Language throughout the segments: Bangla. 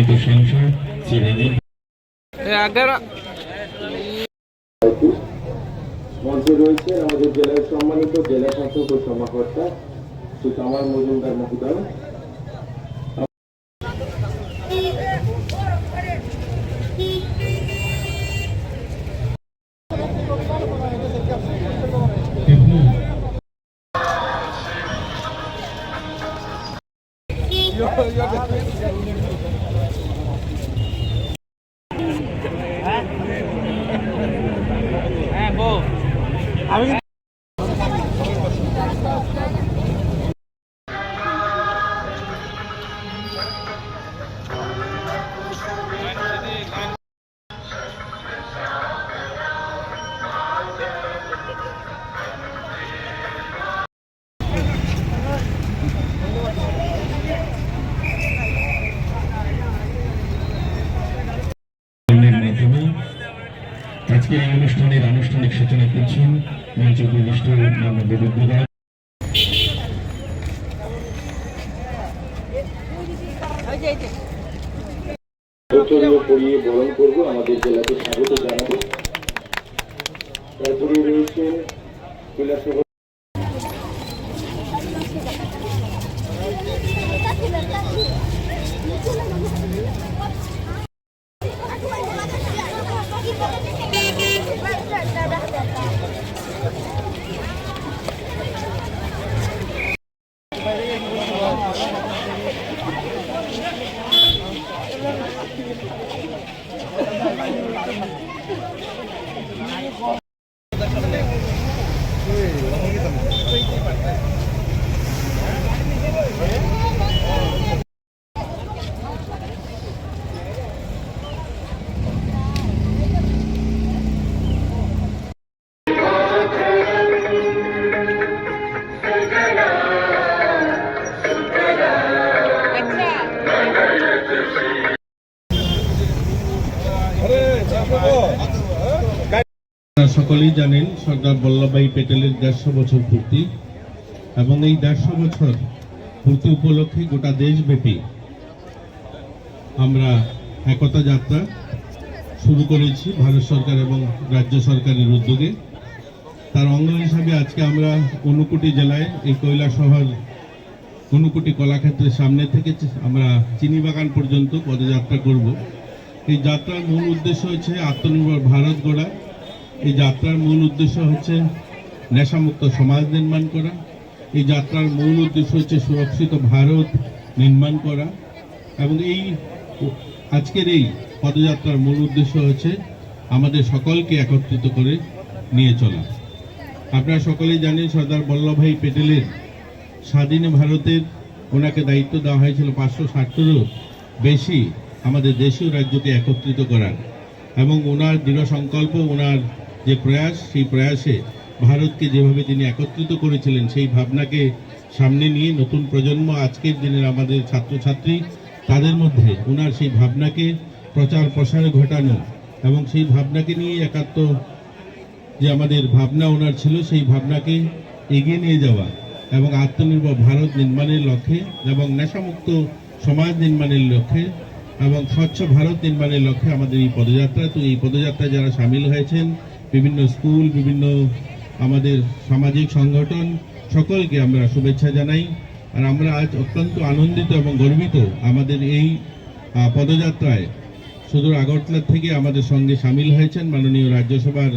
সম্মানিত শ্রী মঞ্চে রয়েছে আমাদের জেলার সম্মানিত জেলা শাসক ও সমাকর্তা শ্রী কামাল মজুমদার মহোদয়। আজকে এই অনুষ্ঠানের আনুষ্ঠানিক সূচনা করছেন মঞ্চে উপবিষ্ট বিরুদ্ধরা। উত্তরীয় বরণ আমাদের জেলাকে স্বাগত জানাব। তারপরে রয়েছে কৈলাসহর আপনারা সকলেই জানেন সর্দার বল্লভভাই প্যাটেলের দেড়শো বছর পূর্তি এবং এই দেড়শো বছর পূর্তি উপলক্ষে গোটা দেশব্যাপী আমরা একতা যাত্রা শুরু করেছি, ভারত সরকার এবং রাজ্য সরকারের উদ্যোগে। তার অঙ্গ হিসাবে আজকে আমরা ঊনকোটি জেলায় এই কৈলাসহর ঊনকোটি কলাক্ষেত্রের সামনে থেকে আমরা চিনিবাগান পর্যন্ত পদযাত্রা করব। এই যাত্রার মূল উদ্দেশ্য হচ্ছে আত্মনির্ভর ভারত গড়া। এই যাত্রার মূল উদ্দেশ্য হচ্ছে নেশামুক্ত সমাজ নির্মাণ করা। এই যাত্রার মূল উদ্দেশ্য হচ্ছে সুরক্ষিত ভারত নির্মাণ করা। এবং এই আজকের এই পদযাত্রার মূল উদ্দেশ্য হচ্ছে আমাদের সকলকে একত্রিত করে নিয়ে চলা। আপনারা সকলেই জানেন সর্দার বল্লভভাই প্যাটেলের স্বাধীন ভারতের ওনাকে দায়িত্ব দেওয়া হয়েছিল পাঁচশো ষাটেরও বেশি আমাদের দেশীয় রাজ্যকে একত্রিত করার। এবং ওনার দৃঢ় সংকল্প, ওনার যে প্রয়াস, সেই প্রয়াসে ভারতকে যেভাবে তিনি একত্রিত করেছিলেন, সেই ভাবনাকে সামনে নিয়ে নতুন প্রজন্ম আজকের দিনের আমাদের ছাত্রছাত্রী, তাদের মধ্যে ওনার সেই ভাবনাকে প্রচার প্রসার ঘটানো এবং সেই ভাবনাকে নিয়ে একাত্ম যে আমাদের ভাবনা ওনার ছিল, সেই ভাবনাকে এগিয়ে নিয়ে যাওয়া এবং আত্মনির্ভর ভারত নির্মাণের লক্ষ্যে এবং নেশামুক্ত সমাজ নির্মাণের লক্ষ্যে এবং স্বচ্ছ ভারত নির্মাণের লক্ষ্যে আমাদের এই পদযাত্রা, তো এই পদযাত্রায় যারা সামিল হয়েছেন বিভিন্ন স্কুল, বিভিন্ন আমাদের সামাজিক সংগঠন, সকলকে আমরা শুভেচ্ছা জানাই। আর আমরা আজ অত্যন্ত আনন্দিত এবং গর্বিত আমাদের এই পদযাত্রায় সুদূর আগরতলা থেকে আমাদের সঙ্গে সামিল হয়েছেন মাননীয় রাজ্যসভার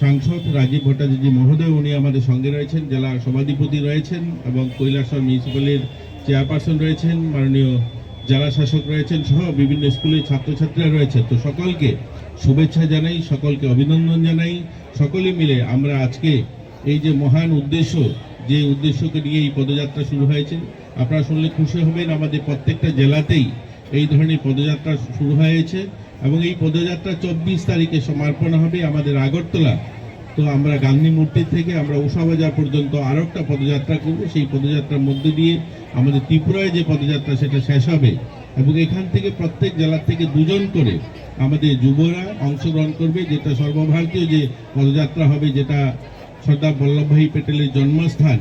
সাংসদ রাজীব ভট্টাচার্য মহোদয়। উনি আমাদের সঙ্গে রয়েছেন, জেলা সভাধিপতি রয়েছেন এবং কৈলাসহর মিউনিসিপ্যালের চেয়ারপারসন রয়েছেন মাননীয় জেলা শাসক রয়েছেন সহ বিভিন্ন স্কুলের ছাত্রছাত্রীরা রয়েছে, তো সকলকে শুভেচ্ছা জানাই, সকলকে অভিনন্দন জানাই। সকলে মিলে আমরা আজকে এই যে মহান উদ্দেশ্য, যে উদ্দেশ্যকে নিয়ে এই পদযাত্রা শুরু হয়েছে, আপনারা শুনলে খুশি হবেন, আমাদের প্রত্যেকটা জেলাতেই এই ধরনের পদযাত্রা শুরু হয়েছে এবং এই পদযাত্রা চব্বিশ তারিখে সমাপন হবে আমাদের আগরতলা। তো আমরা গান্ধী মূর্তি থেকে আমরা উষাবাজার পর্যন্ত আরও একটা পদযাত্রা করব, সেই পদযাত্রার মধ্যে দিয়ে আমাদের ত্রিপুরায় যে পদযাত্রা, সেটা শেষ হবে। এবং এখান থেকে প্রত্যেক জেলার থেকে দুজন করে আমাদের যুবরা অংশগ্রহণ করবে, যেটা সর্বভারতীয় যে পদযাত্রা হবে, যেটা সর্দার বল্লভভাই প্যাটেলের জন্মস্থান,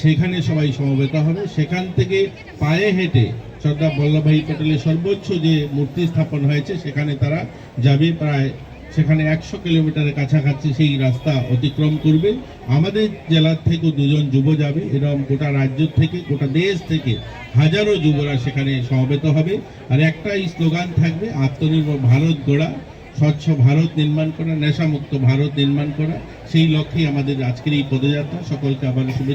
সেখানে সবাই সমবেত হবে। সেখান থেকে পায়ে হেঁটে সর্দার বল্লভভাই পটেলের সর্বোচ্চ যে মূর্তি স্থাপন হয়েছে, সেখানে তারা যাবে। প্রায় সেখানে একশো কিলোমিটারের কাছাকাছি সেই রাস্তা অতিক্রম করবে। আমাদের জেলার থেকেও দুজন যুব যাবে এরকম গোটা রাজ্য থেকে, গোটা দেশ থেকে হাজারো যুবরা সেখানে সমবেত হবে। আর একটাই স্লোগান থাকবে, আত্মনির্ভর ভারত গোড়া, স্বচ্ছ ভারত নির্মাণ করা, নেশামুক্ত ভারত নির্মাণ করা। সেই লক্ষ্যেই আমাদের আজকের এই পদযাত্রা। সকলকে আবার শুভেচ্ছা।